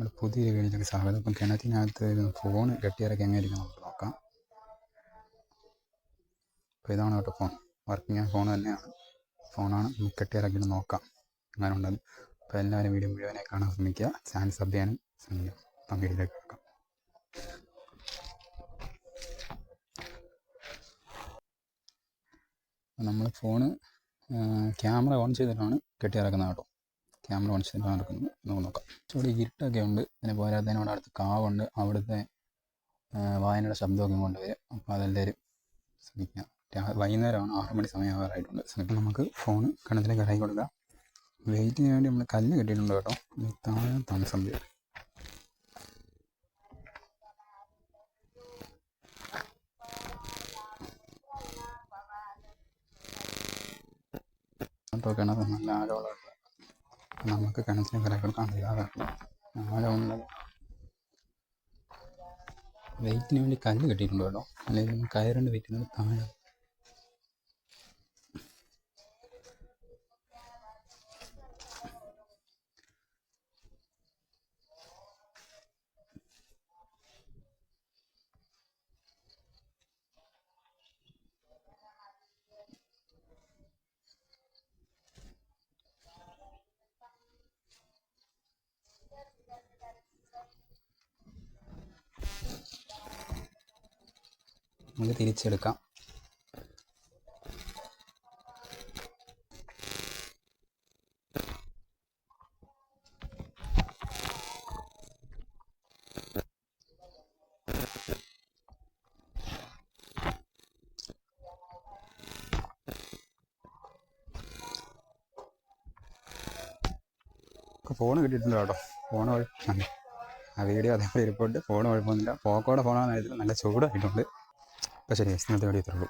നമ്മുടെ പുതിയൊരു വീഡിയോയിലേക്ക് സ്വാഗതം ഇപ്പം കിണറ്റിനകത്ത് ഫോൺ കെട്ടിയിറക്കി എങ്ങനെ ഇരിക്കും നമുക്ക് നോക്കാം. അപ്പോൾ ഇതാണ് കേട്ടോ ഫോൺ വർക്കിംഗ് ഫോൺ തന്നെയാണ്. ഫോണാണ് നമുക്ക് കെട്ടിയിറക്കി നോക്കാം. അങ്ങനെ ഉണ്ടെന്ന് അപ്പോൾ എല്ലാവരും വീഡിയോ മുഴുവനെ കാണാൻ ശ്രമിക്കുക. ചാനൽ സബ് ചെയ്യാനും ശ്രമിക്കുക. അപ്പം വീഡിയോയിലേക്ക് നോക്കാം. നമ്മൾ ഫോണ് ക്യാമറ ഓൺ ചെയ്തിട്ടാണ് കെട്ടിയിറക്കുന്നത് കേട്ടോ. ക്യാമറ ഓൺ ചെയ്ത് നടക്കുന്നു. നമുക്ക് നോക്കാം. ഇവിടെ ഇരുട്ടൊക്കെ ഉണ്ട്. പിന്നെ അവിടെ അടുത്ത് കാവുണ്ട്. അവിടുത്തെ വായനയുടെ ശബ്ദമൊക്കെ കൊണ്ടുവരും. അപ്പോൾ അതെല്ലാവരും ശ്രമിക്കാം വൈകുന്നേരമാണ്. ആറ് മണി സമയമാകാറായിട്ടുണ്ട് ശ്രമിക്കാം നമുക്ക് ഫോൺ കിണറ്റിലേക്ക് ഇറങ്ങി കൊടുക്കാം. വെയിറ്റിന് വേണ്ടി നമ്മൾ കല്ല് കെട്ടിയിട്ടുണ്ട് കേട്ടോ. താഴെ താമസം വരും ഫോട്ടോ കിണർ നല്ല ആഴമുള്ള നമുക്ക് കിണറ്റിലെ കൊടുക്കാൻ ഇതാകാറില്ല ആഴമുള്ളത് വെയിറ്റിന് വേണ്ടി കല്ല് കെട്ടിയിട്ടുണ്ട്? കേട്ടോ അല്ലെങ്കിൽ കയറിന്റെ വെയിറ്റിന് താഴെ നമുക്ക് തിരിച്ചെടുക്കാം. ഫോൺ കിട്ടിയിട്ടുണ്ട് കേട്ടോ. ഫോൺ കുഴപ്പമില്ല ആ വീഡിയോ അതേപോലെ ഇരിപ്പുണ്ട്. ഫോൺ കുഴപ്പമൊന്നുമില്ല. പോക്കോടെ ഫോണാണ് നല്ല ചൂടായിട്ടുണ്ട്. അപ്പോൾ ശരി ഇന്നത്തെ വീഡിയോ ഇത്രയുള്ളൂ